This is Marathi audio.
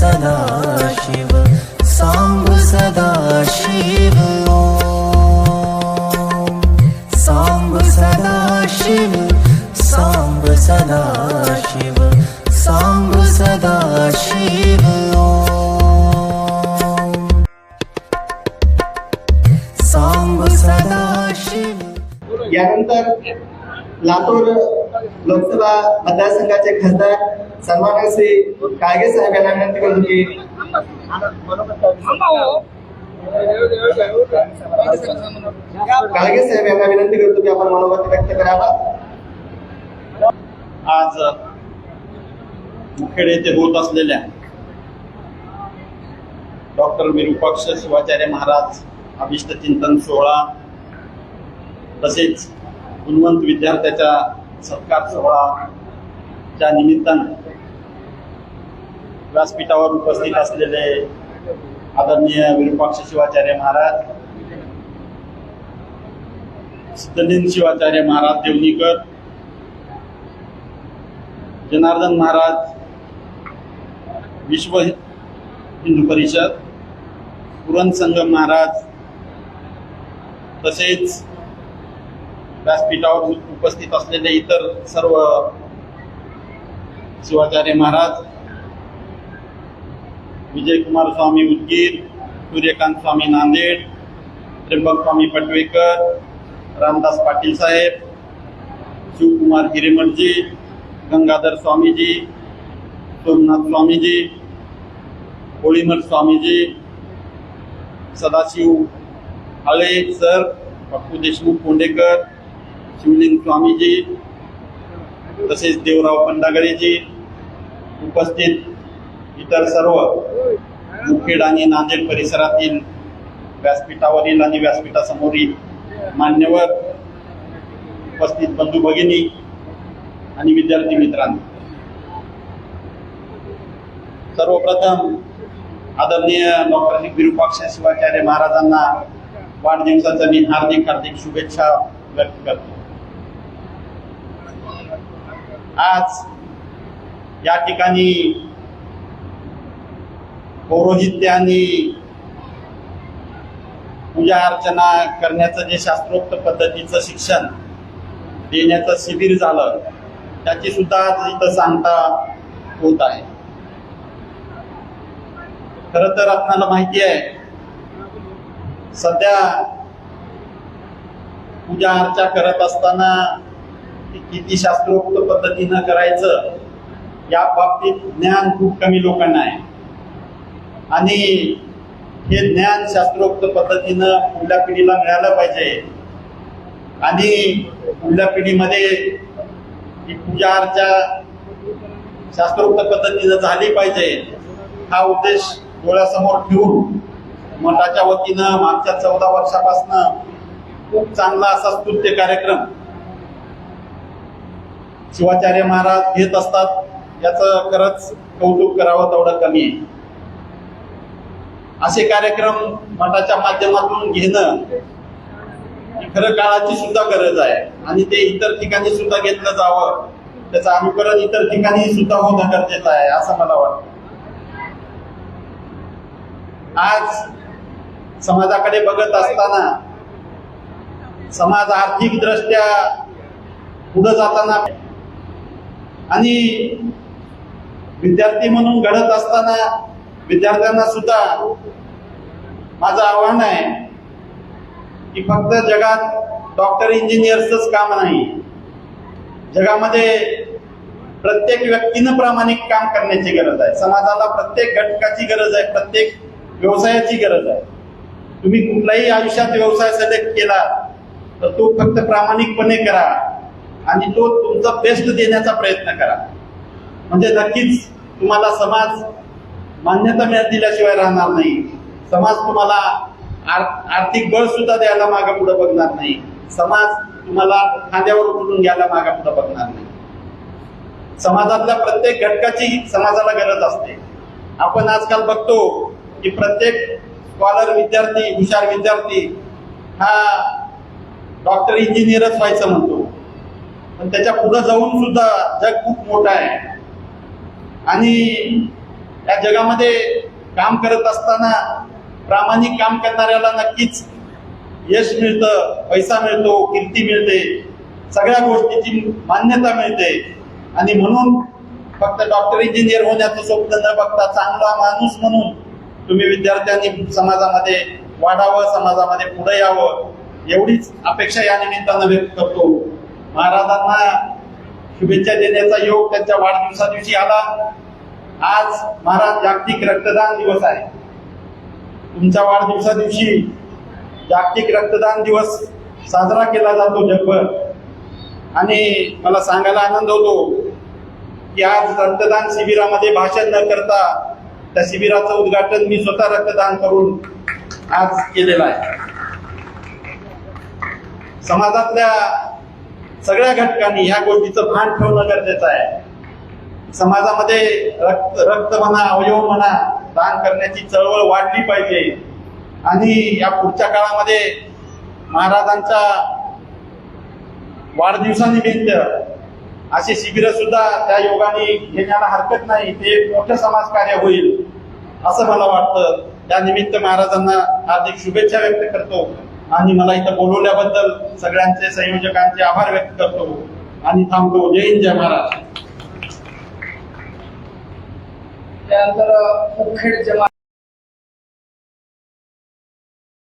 सदा शिव सांब सदा शिव ओम. सांब सदा शिव सांब सदा शिव सांब सदा शिव ओम. सांब सदा शिव यानंतर लातूर लोकसभा मतदारसंघाचे खासदार सन्मान श्री काळगे साहेब यांना विनंती करून की काळगे साहेब यांना विनंती करतो की आपण मनोगत व्यक्त करावा. आज मुखेड येथे होत असलेल्या डॉक्टर विरूपाक्ष शिवाचार्य महाराज अभिष्ट चिंतन सोहळा तसेच गुणवंत विद्यार्थ्याच्या सत्कार सोहळाच्या निमित्ताने व्यासपीठावर उपस्थित असलेले आदरणीय विरूपाक्ष शिवाचार्य महाराज सिद्धलिंग शिवाचार्य महाराज देवणीकर जनार्दन महाराज विश्व हिंदू परिषद पुरण संगम महाराज तसेच व्यासपीठावर उपस्थित असलेले इतर सर्व शिवाचार्य महाराज विजयकुमार स्वामी उदगीर सूर्यकांत स्वामी नांदेड त्र्यंबक स्वामी पटवेकर रामदास पाटील साहेब शिवकुमार हिरेमठजी गंगाधर स्वामीजी सोमनाथ स्वामीजी होळीमठ स्वामीजी सदाशिव आळे सर पप्पू देशमुख कोंडेकर शिवलिंग स्वामीजी तसेच देवराव पंडागळेजी उपस्थित इतर सर्व मुखेड आणि नांदेड परिसरातील व्यासपीठावरील आणि व्यासपीठासमोरील मान्यवर उपस्थित बंधू भगिनी आणि विद्यार्थी मित्रांनो. सर्वप्रथम आदरणीय डॉक्टर विरूपाक्ष शिवाचार्य महाराजांना वाढदिवसाच्या मी हार्दिक हार्दिक शुभेच्छा व्यक्त करतो. आज या ठिकाणी पौरोहित्य आणि पूजा अर्चना करण्याचं जे शास्त्रोक्त पद्धतीचं शिक्षण देण्याचं शिबिर झालं त्याची सुद्धा आज इथं सांगता होत आहे. खर तर आपणाला माहिती आहे सध्या पूजा अर्चा करत असताना किती शास्त्रोक्त पद्धतीनं करायचं या बाबतीत ज्ञान खूप कमी लोकांना आहे. आणि हे ज्ञान शास्त्रोक्त पद्धतीनं पुढल्या पिढीला मिळालं पाहिजे? आणि पुढल्या पिढीमध्ये ही पूजा अर्चा शास्त्रोक्त पद्धतीनं झाली पाहिजे हा उद्देश डोळ्यासमोर ठेवून मठाच्या वतीनं मागच्या चौदा वर्षापासून खूप चांगला असा स्तुत्य कार्यक्रम शिवाचार्य महाराज घेत असतात याचं खरंच कौतुक करावं तेवढं कमी आहे. असे कार्यक्रम मठाच्या माध्यमातून घेणं खरं काळाची सुद्धा गरज आहे. आणि ते इतर ठिकाणी सुद्धा घेतलं जावं त्याचं अनुकरण इतर ठिकाणी सुद्धा होणं गरजेचं आहे असं मला वाटतं. आज समाजाकडे बघत असताना समाज आर्थिक दृष्ट्या पुढे जाताना आणि विद्यार्थी म्हणून घडत असताना विद्यार्थ्यांना सुद्धा माझं आव्हान आहे की फक्त जगात डॉक्टर इंजिनियर्सच काम नाही. जगामध्ये प्रत्येक व्यक्तीनं प्रामाणिक काम करण्याची गरज आहे. समाजाला प्रत्येक घटकाची गरज आहे प्रत्येक व्यवसायाची गरज आहे. तुम्ही कुठलाही आयुष्यात व्यवसाय सिलेक्ट केला तर तो फक्त प्रामाणिकपणे करा. आणि तो तुमचा बेस्ट देण्याचा प्रयत्न करा. म्हणजे नक्कीच तुम्हाला समाज मान्यता मिळत दिल्याशिवाय राहणार नाही. समाज तुम्हाला आर्थिक बळ सुद्धा द्यायला मागा पुढे बघणार नाही. समाज तुम्हाला खांद्यावर उचलून घ्यायला मागा पुढे बघणार नाही. समाजातल्या प्रत्येक घटकाची समाजाला गरज असते. आपण आजकाल बघतो की प्रत्येक स्कॉलर विद्यार्थी हुशार विद्यार्थी हा डॉक्टर इंजिनियरच व्हायचं म्हणतो. पण त्याच्या पुढे जाऊन सुद्धा जग खूप मोठं आहे. आणि या जगामध्ये काम करत असताना प्रामाणिक काम करणाऱ्याला नक्कीच यश मिळतं पैसा मिळतो कीर्ती मिळते. सगळ्या गोष्टीची मान्यता मिळते. आणि म्हणून फक्त डॉक्टर इंजिनियर होण्याचं स्वप्न न बघता चांगला माणूस म्हणून तुम्ही विद्यार्थ्यांनी समाजामध्ये वाढावं समाजामध्ये पुढे यावं एवढीच अपेक्षा या निमित्तानं व्यक्त करतो. महाराजांना शुभेच्छा देण्याचा योग त्यांच्या वाढदिवसा दिवशी आला. आज महाराज जागतिक रक्तदान दिवस आहे. तुमच्या वाढदिवसा दिवशी जागतिक रक्तदान दिवस साजरा केला जातो जगभर. आणि मला सांगायला आनंद होतो की आज रक्तदान शिबिरामध्ये भाषण न करता त्या शिबिराचं उद्घाटन मी स्वतः रक्तदान करून आज केलेलं आहे. समाजातल्या सगळ्या घटकांनी ह्या गोष्टीचं भान ठेवणं गरजेचं आहे. समाजामध्ये रक्त रक्त म्हणा अवयव म्हणा दान करण्याची चळवळ वाढली पाहिजे. आणि या पुढच्या काळामध्ये महाराजांच्या वाढदिवसानिमित्त असे शिबिर सुद्धा त्या योगाने घेण्याला हरकत नाही. ते एक मोठं समाजकार्य होईल असं मला वाटतं. त्यानिमित्त महाराजांना हार्दिक शुभेच्छा व्यक्त करतो. आणि मला इथं बोलवल्याबद्दल सगळ्यांचे संयोजकांचे आभार व्यक्त करतो. आणि थांबतो. जय हिंद जय महाराज त्यानंतर मुखेड जमा